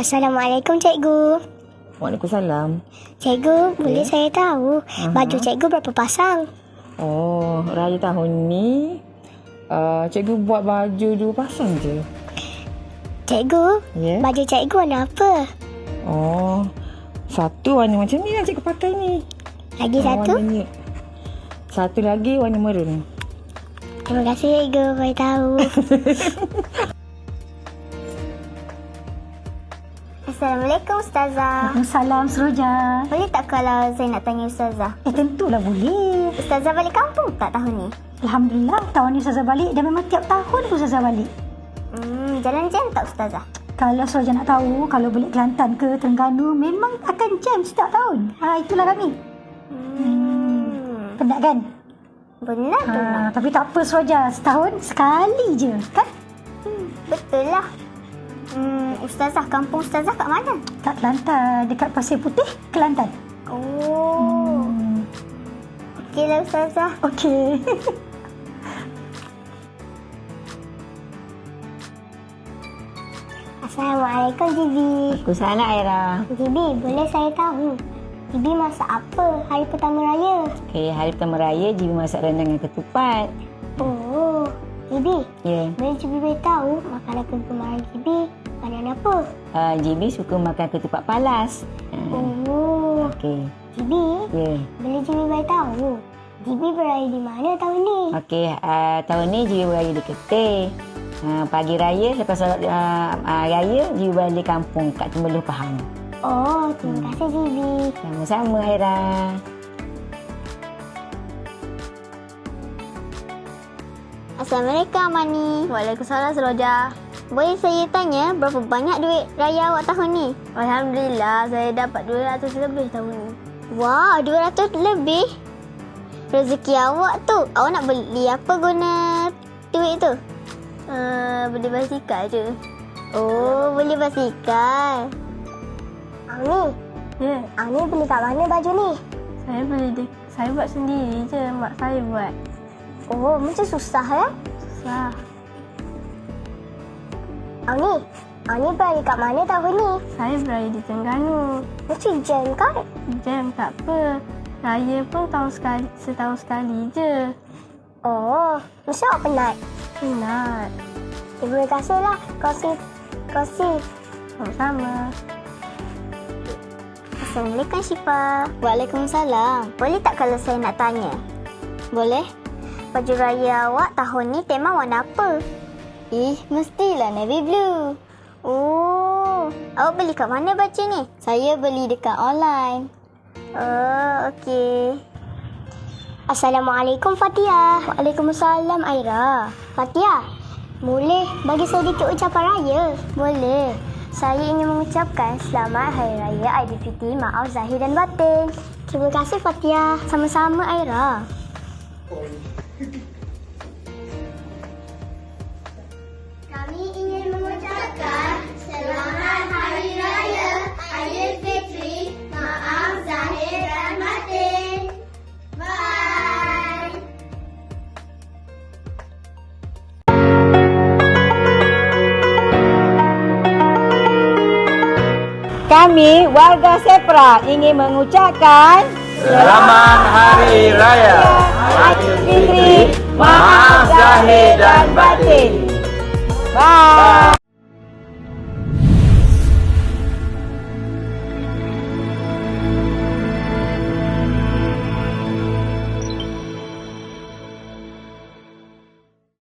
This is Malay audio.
Assalamualaikum cikgu. Waalaikumsalam. Cikgu, boleh saya tahu Aha. baju cikgu berapa pasang? Oh, raya tahun ni uh, cikgu buat baju dua pasang je. Cikgu, Ya. baju cikgu warna apa? Oh, satu warna macam ni yang cikgu pakai ni. Lagi Ah, satu? Warna nude. Satu lagi warna maroon. Terima kasih cikgu, boleh tahu. Assalamualaikum Ustazah. Waalaikumsalam Seroja. Boleh tak kalau saya nak tanya Ustazah? Eh tentulah boleh. Ustazah balik kampung tak tahun ni? Alhamdulillah tahun ni Ustazah balik dan memang tiap tahun pun Ustazah balik. Hmm, jalan jam tak Ustazah? Kalau Seroja nak tahu, kalau balik Kelantan ke Terengganu memang akan jam setiap tahun. Ha, itulah kami. Hmm. Penat kan? Benar. Ha, tapi tak apa Seroja, setahun sekali je kan? Hmm, betul lah. Hmm, Ustazah, kampung Ustazah kat mana? Kat Kelantan, dekat Pasir Putih, Kelantan. Oh. Hmm. Okeylah Ustazah. Okey. Assalamualaikum Jibi. Waalaikumsalam Aira. Jibi, boleh saya tahu Jibi masak apa hari pertama raya? Okay, hari pertama raya Jibi masak rendang dengan ketupat. Oh, Jibi, Ya. Yeah. boleh Jibi beritahu makanan kegemaran Jibi makanan apa? Uh, Jibi suka makan ketupat palas. Uh, Oh, okay. Jibi, Ya. Yeah. boleh Jibi beritahu Jibi beraya di mana tahun ni? Okey, uh, tahun ni Jibi beraya di Ketih. Uh, pagi raya, lepas solat uh, uh, raya, Jibi balik kampung kat Temeluh Pahang. Oh, terima kasih Jibi. Sama-sama Aira. Assalamualaikum Mani. Waalaikumsalam Seroja. Boleh saya tanya berapa banyak duit raya awak tahun ni? Alhamdulillah saya dapat 200 lebih tahun ni. Wah, 200 lebih. Rezeki awak tu. Awak nak beli apa guna duit tu? Uh, beli basikal je. Oh, beli basikal. Ani, Ya, yeah, Ani beli kat mana baju ni? saya beli de- saya buat sendiri je. Mak saya buat. Oh, macam susah ya? Susah. Ani, Ani berada kat mana tahun ni? Saya berada di Terengganu. Macam jam kan? Jam tak apa. Raya pun tahun sekali, setahun sekali je. Oh, mesti awak penat. Minat. Terima kasih lah. Kongsi, kongsi. Sama-sama. Assalamualaikum Syifa. Waalaikumsalam. Boleh tak kalau saya nak tanya? Boleh. Baju raya awak tahun ni tema warna apa? Ih, mestilah navy blue. Oh, awak beli kat mana baju ni? Saya beli dekat online. Oh, okey. Assalamualaikum Fatia. Waalaikumsalam Aira. Fatia, boleh bagi sedikit ucapan raya? Boleh. Saya ingin mengucapkan selamat Hari Raya Aidilfitri Maaf Zahir dan Batin. Terima kasih Fatia. Sama-sama Aira. Kami Kami warga Sepra ingin mengucapkan Selamat Hari Raya Fitri Maaf Zahir dan Batin. Bye.